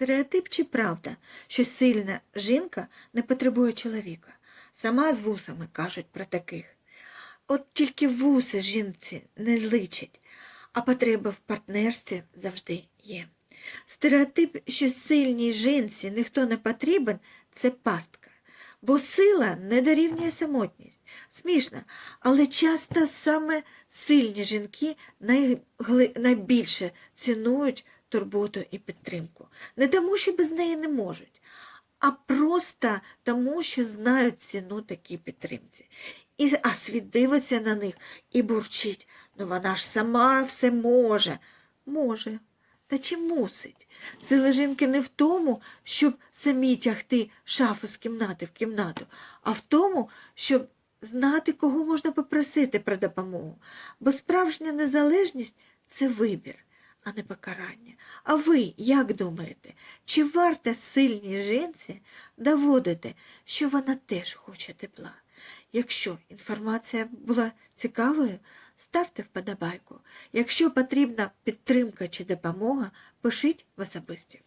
Стереотип чи правда, що сильна жінка не потребує чоловіка? Сама з вусами кажуть про таких. От тільки вуси жінці не личать, а потреба в партнерстві завжди є. Стереотип, що сильній жінці ніхто не потрібен, це пастка. Бо сила не дорівнює самотність. Смішно, але часто саме сильні жінки найбільше цінують турботу і підтримку. Не тому, що без неї не можуть, а просто тому, що знають ціну такій підтримці. І, а світ дивиться на них і бурчить. Ну вона ж сама все може. Може. Та чи мусить? Сила жінки не в тому, щоб самі тягти шафу з кімнати в кімнату, а в тому, щоб знати, кого можна попросити про допомогу. Бо справжня незалежність це вибір, а не покарання. А ви як думаєте, чи варто сильній жінці доводити, що вона теж хоче тепла? Якщо інформація була цікавою, ставте вподобайку. Якщо потрібна підтримка чи допомога, пишіть в особисті.